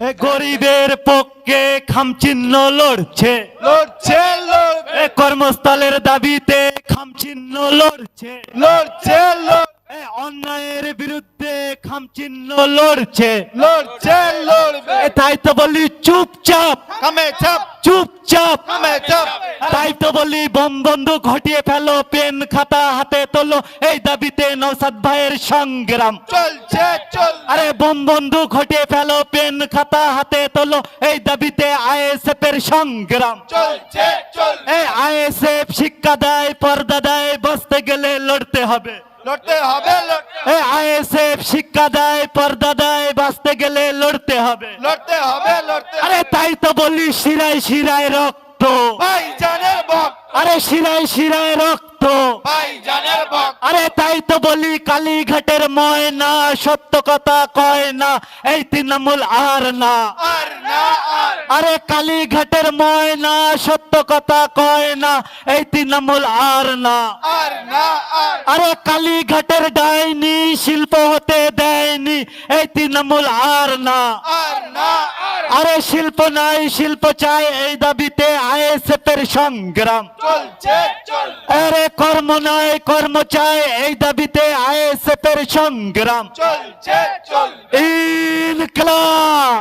গরিবের পক্ষে খামচিহ্ন লড়ছে। লড়ছে লড়বে। কর্মস্থলের দাবিতে খামচিহ্ন লড়ছে। লড়ছে অন্যায়ের বিরুদ্ধে খামচিহ্ন লড়ছে। লড়ছে লড়বে। তাই তো বলি চুপচাপ। কামে চাপ চুপচাপ। কামে চাপ তাই তো বলি বম বন্দুক ঘটিয়ে ফেলো পেন খাতা হাতে তোলো এই দাবিতে নৌসাদ ভাইয়ের সংগ্রাম। চলছে চল আরে বম বন্ধু ঘটিয়ে ফেলো পেন খাতা হাতে তোলো এই দাবিতে আইএসএফ এর সংগ্রাম। চলছে চল এই আইএসএফ শিক্ষা দেয় পর্দা দেয় বসতে গেলে লড়তে হবে। লড়তে হবে এই আইএসএফ শিক্ষা দেয় পর্দা দেয় বাঁচতে গেলে লড়তে হবে। লড়তে হবে লড়তে আরে তাই তো বলি শিরায় শিরায় রক্ত বক আরে শিরায় শিরায় রক্ত। আরে তাই তো বলি কালীঘাটের ময়না সত্য কথা কয় না এই তৃণমূল আর না। আর কালীঘাটের ময়না সত্য কথা কয় না এই তৃণমূল আর না। আর কালীঘাটের ডাইনি শিল্প হতে দেয়নি এই তৃণমূল আর না। আরে শিল্প নাই শিল্প চাই এই দাবিতে আইএসএফ এর সংগ্রাম আরে কর্ম নয় কর্ম চায়। এই দাবিতে আইএসএফ এর সংগ্রাম ইনকলাব।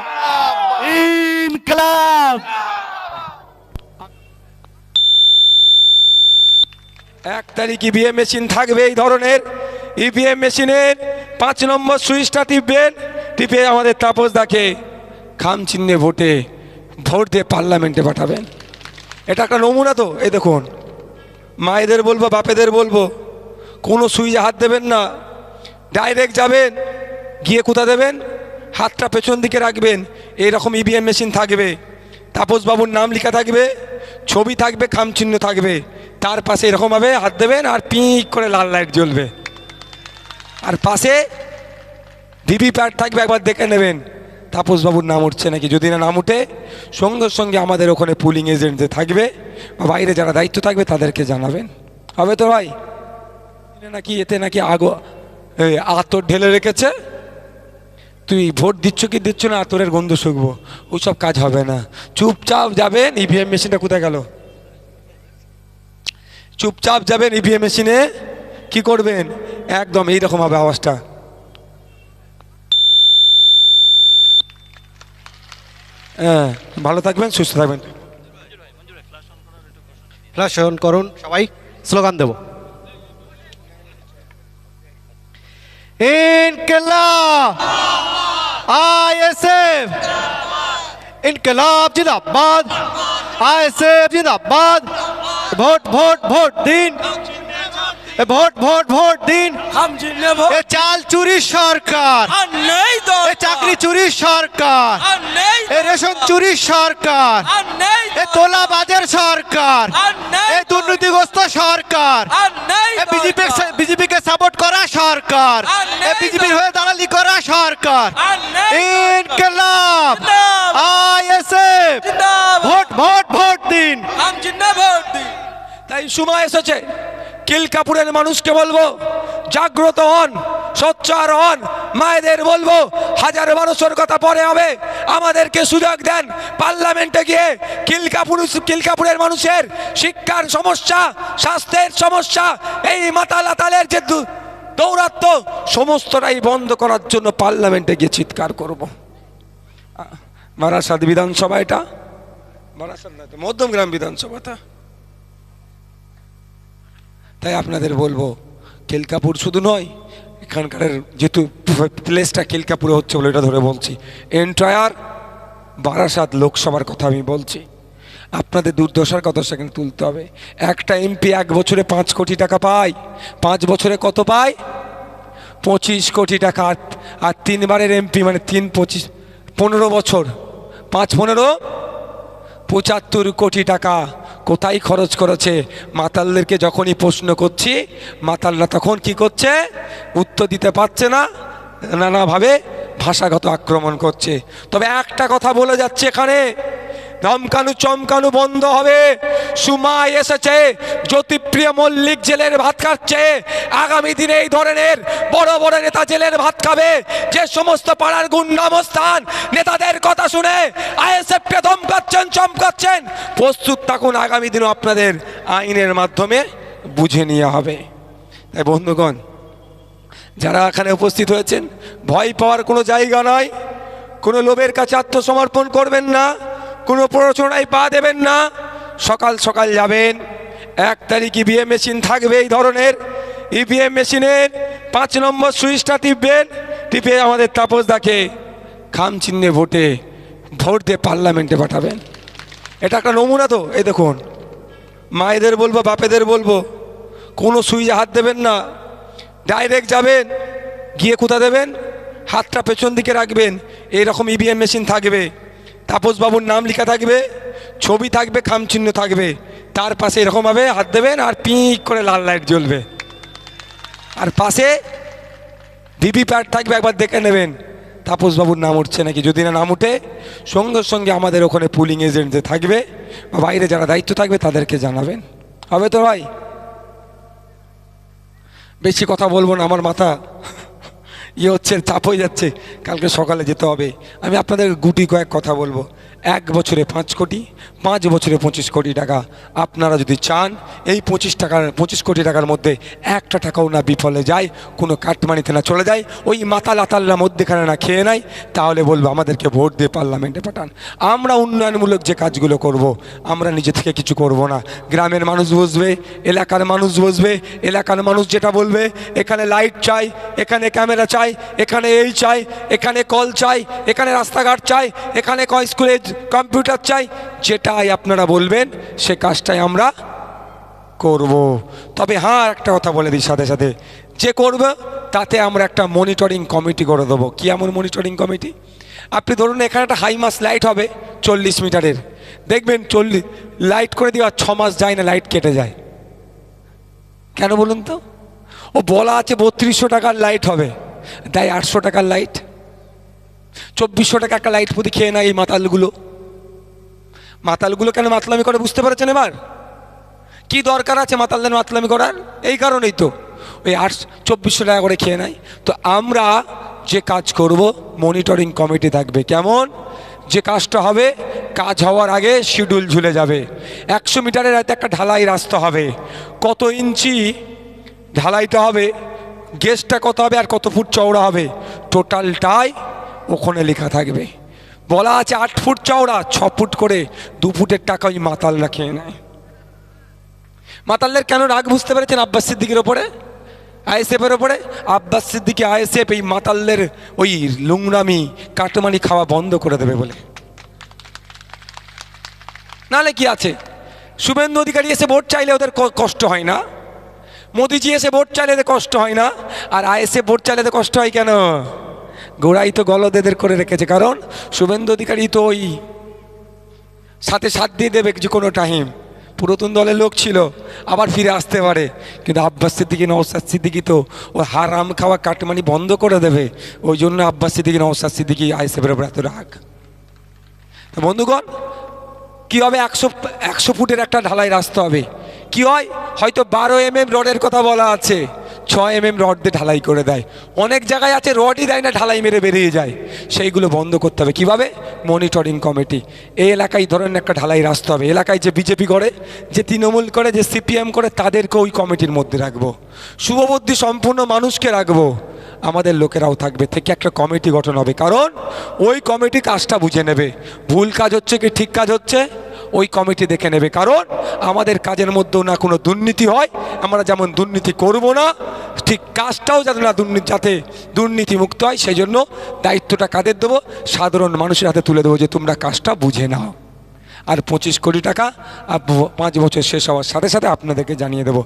ইনকলাব। এক তারিখ ইভিএম মেশিন থাকবে এই ধরনের। ইভিএম মেশিনের পাঁচ নম্বর সুইচটা টিপবেন টিপে আমাদের তাপস দাকে খাম চিহ্নে ভোটে ভোট দিয়ে পার্লামেন্টে পাঠাবেন। এটা একটা নমুনা তো এই দেখুন। মায়েদের বলব, বাপেদের বলব, কোনো সুইচে হাত দেবেন না। ডাইরেক্ট যাবেন, গিয়ে কোথা দেবেন? হাতটা পেছন দিকে রাখবেন এইরকম ইভিএম মেশিন থাকবে। তাপসবাবুর নাম লেখা থাকবে, ছবি থাকবে খামচিহ্ন থাকবে। তার পাশে এরকমভাবে হাত দেবেন আর পিক করে লাল লাইট জ্বলবে। আর পাশে ভিভি প্যাড থাকবে, একবার দেখে নেবেন। তাপসবাবুর নাম উঠছে নাকি? যদি না নাম উঠে, সঙ্গে সঙ্গে আমাদের ওখানে পুলিং এজেন্ট যে থাকবে বা বাইরে যারা দায়িত্ব থাকবে তাদেরকে জানাবেন। হবে তো ভাই? নাকি, এতে নাকি আগো আতর ঢেলে রেখেছে। তুই ভোট দিচ্ছ কি দিচ্ছ না, আতরের গন্ধ শুকবো। ওইসব কাজ হবে না। চুপচাপ যাবেন ইভিএম মেশিনটা কোথায় গেল? চুপচাপ যাবেন ইভিএম মেশিনে কি করবেন? একদম এইরকম হবে আওয়াজটা। হ্যাঁ ভালো থাকবেন সুস্থ থাকবেন। ফ্ল্যাশ অন করুন সবাই স্লোগান দেব। ইনকলাব আইএসএফ ইনকলাব জিন্দাবাদ আইএসএফ জিন্দাবাদ। ভোট ভোট ভোট দিন। ভোট ভোট ভোট দিন। চাল চুরি সরকার। চাকরি চুরি সরকার। এ রেশন চুরি সরকার। এ তোলা বাজার সরকার এ দুর্নীতিগ্রস্ত সরকার। বিজেপি বিজেপিকে সাপোর্ট করা সরকার। এ বিজেপির হয়ে দালালি করা সরকার। Inqilab. ISF. Vote vote vote দিন। তাই সময় এসেছে। কিল কাপুরের মানুষকে বলব জাগ্রত হন। সোচ্চার হন মায়েদের বলব, হাজার মানুষের কথা পরে হবে। আমাদেরকে সুযোগ দেন। পার্লামেন্টে গিয়ে কিলকাপুর কিলকাপুরের মানুষের শিক্ষার সমস্যা, স্বাস্থ্যের সমস্যা, এই মাতাল আতালের যে দৌরাত্ম, সমস্তটাই বন্ধ করার জন্য পার্লামেন্টে গিয়ে চিৎকার করব। মারাসাদ বিধানসভা এটা? মারাসাদ তো, মধ্যমগ্রাম বিধানসভাটা তাই আপনাদের বলব, কেলকাপুর শুধু নয় এখানকার যেহেতু প্লেসটা কেলকাপুরে হচ্ছে বলে এটা ধরে বলছি। এন্টায়ার বারাসাত লোকসভার কথা আমি বলছি। আপনাদের দুর্দশার কথা সেখানে তুলতে হবে। একটা এমপি এক বছরে পাঁচ কোটি টাকা পায়। পাঁচ বছরে কত পায়? পঁচিশ কোটি টাকা। আর আর তিনবারের এমপি মানে তিন পঁচিশ, পনেরো বছর। পাঁচ পনেরো? পঁচাত্তর কোটি টাকা। কোথায় খরচ করেছে? মাতালদেরকে যখনই প্রশ্ন করছি, মাতালরা তখন কি করছে? উত্তর দিতে পারছে না, নানাভাবে ভাষাগত আক্রমণ করছে। তবে একটা কথা বলে যাচ্ছে এখানে ধমকানু চমকানু বন্ধ হবে। সময় এসেছে, জ্যোতিপ্রিয় মল্লিক জেলের ভাত খাচ্ছে। আগামী দিনে এই ধরনের বড় বড় নেতা জেলের ভাত খাবে। যে সমস্ত পাড়ার গুন্ডামস্থান নেতাদের কথা শুনে আইএসএফকে ধমকাচ্ছেন, চমকাচ্ছেন, প্রস্তুত থাকুন, আগামী দিনও আপনাদের আইনের মাধ্যমে বুঝে নেওয়া হবে। তাই বন্ধুগণ, যারা এখানে উপস্থিত হয়েছেন, ভয় পাওয়ার কোনো জায়গা নয় কোনো লোভের কাছে আত্মসমর্পণ করবেন না। কোনো প্ররোচনায় পা দেবেন না। সকাল সকাল যাবেন। এক তারিখ ইভিএম মেশিন থাকবে এই ধরনের। ইভিএম মেশিনের পাঁচ নম্বর সুইচটা টিপবেন। টিপে আমাদের তাপস তাপসদাকে খাম চিহ্নে ভোটে ভোট দিয়ে পার্লামেন্টে পাঠাবেন। এটা একটা নমুনা তো, এই দেখুন। মায়েদের বলব, বাপেদের বলব, কোনো সুইচে হাত দেবেন না। ডাইরেক্ট যাবেন, গিয়ে কোথা দেবেন? হাতটা পেছন দিকে রাখবেন। এইরকম ইভিএম মেশিন থাকবে। তাপসবাবুর নাম লেখা থাকবে, ছবি থাকবে, খামচিহ্ন থাকবে। তার পাশে এরকমভাবে হাত দেবেন আর পিক করে লাল লাইট জ্বলবে। আর পাশে ভিভি প্যাড থাকবে, একবার দেখে নেবেন। তাপসবাবুর নাম উঠছে নাকি? যদি না নাম উঠে, সঙ্গে সঙ্গে আমাদের ওখানে পুলিং এজেন্ট যে থাকবে বা বাইরে যারা দায়িত্ব থাকবে তাদেরকে জানাবেন। হবে তো ভাই? বেশি কথা বলব না, আমার মাথা ইয়ে হচ্ছে চাপ হয়ে যাচ্ছে। কালকে সকালে যেতে হবে। আমি আপনাদের গুটি কয়েক কথা বলব। এক বছরে পাঁচ কোটি, পাঁচ বছরে পঁচিশ কোটি টাকা। আপনারা যদি চান, এই পঁচিশ টাকার, পঁচিশ কোটি টাকার মধ্যে একটা টাকাও না বিফলে যায়, কোনো কাটমানিতে না চলে যায়, ওই মাতাল আতাল্লা মধ্যেখানে না খেয়ে নেয়, তাহলে বলব আমাদেরকে ভোট দিয়ে পার্লামেন্টে পাঠান। আমরা উন্নয়নমূলক যে কাজগুলো করব। আমরা নিজে থেকে কিছু করব না। গ্রামের মানুষ বুঝবে এলাকার মানুষ বুঝবে এলাকার মানুষ যেটা বলবে, এখানে লাইট চাই, এখানে ক্যামেরা চাই এখানে এই চাই, এখানে কল চাই, এখানে রাস্তাঘাট চাই, এখানে স্কুলে কম্পিউটার চাই, যেটাই আপনারা বলবেন, সে কাজটাই আমরা করব। তবে হ্যাঁ একটা কথা বলে দিই সাথে সাথে, যে করবে, তাতে আমরা একটা মনিটরিং কমিটি করে দেবো। কি এমন মনিটরিং কমিটি আপনি ধরুন এখানে একটা হাই মাস লাইট হবে, চল্লিশ মিটারের। দেখবেন চল্লিশ লাইট করে দিয়ে আর ছ মাস যায় না লাইট কেটে যায়। কেন বলুন তো? ও বলা আছে বত্রিশশো টাকার লাইট হবে। দেয় আটশো টাকার লাইট চব্বিশশো টাকা একটা লাইট প্রতি খেয়ে নেয় এই মাতালগুলো। মাতালগুলো কেন মাতলামি করে বুঝতে পারছেন এবার? কি দরকার আছে মাতালদের মাতলামি করার? এই কারণেই তো। ওই আট, চব্বিশশো টাকা করে খেয়ে নেয়। তো আমরা যে কাজ করব মনিটরিং কমিটি থাকবে। কেমন? যে কাজটা হবে, কাজ হওয়ার আগে শিডিউল ঝুলে যাবে। একশো মিটারের হয়তো একটা ঢালাই রাস্তা হবে। কত ইঞ্চি ঢালাইতে হবে? গেজটা কত হবে আর কত ফুট চওড়া হবে? টোটালটাই ওখানে লেখা থাকবে। বলা আছে আট ফুট চওড়া, ছ ফুট করে দু ফুটের টাকা ওই মাতালরা খেয়ে নেয়। মাতালদের কেন রাগ বুঝতে পেরেছেন আব্বাস সিদ্দিকের ওপরে? আইএসএফের ওপরে? আব্বাস সিদ্দিকি আইএসএফ এই মাতালদের ওই লুংরামি কাটমানি খাওয়া বন্ধ করে দেবে বলে। নালে কি আছে? শুভেন্দু অধিকারী এসে ভোট চাইলে ওদের কষ্ট হয় না? মোদিজি এসে ভোট এদের কষ্ট হয় না? আর আইএসএফ ভোট এদের কষ্ট হয় কেন? গোড়াই তো গলদেদের করে রেখেছে, কারণ শুভেন্দু অধিকারী তো ওই সাথে সাথ দিয়ে দেবে যে কোনো টাইম পুরাতন দলের লোক ছিল, আবার ফিরে আসতে পারে। কিন্তু আব্বাস সিদ্দিকি নওসাদ সিদ্দিকি তো ও হারাম খাওয়া কাটমানি বন্ধ করে দেবে। ওই জন্য আব্বাস সিদ্দিকি নওসাদ সিদ্দিকি আইসেফের উপর এত রাগ। বন্ধুগণ কী হবে একশো একশো ফুটের একটা ঢালাই রাস্তা হবে? কি হয়? হয়তো বারো এম এম রডের কথা বলা আছে। ছয় এম এম রড দিয়ে ঢালাই করে দেয়। অনেক জায়গায় আছে, রডই দেয় না, ঢালাই মেরে বেরিয়ে যায়। সেইগুলো বন্ধ করতে হবে। কীভাবে? মনিটরিং কমিটি এই এলাকায় এই ধরনের একটা ঢালাই রাস্তা হবে। এলাকায় যে বিজেপি করে, যে তৃণমূল করে, যে সিপিএম করে, তাদেরকে ওই কমিটির মধ্যে রাখব। শুভবুদ্ধি সম্পূর্ণ মানুষকে রাখব। আমাদের লোকেরাও থাকবে। থেকে একটা কমিটি গঠন হবে। কারণ ওই কমিটি কাজটা বুঝে নেবে। ভুল কাজ হচ্ছে কি, ঠিক কাজ হচ্ছে? ওই কমিটি দেখে নেবে। কারণ আমাদের কাজের মধ্যেও না কোনো দুর্নীতি হয়, আমরা যেমন দুর্নীতি করব না, ঠিক কাজটাও যাতে না দুর্নীতি যাতে দুর্নীতিমুক্ত হয় সেই জন্য দায়িত্বটা কাদের দেবো? সাধারণ মানুষের হাতে তুলে দেবো যে তোমরা কাজটা বুঝে নাও। আর পঁচিশ কোটি টাকা পাঁচ বছর শেষ হওয়ার সাথে সাথে আপনাদেরকে জানিয়ে দেবো।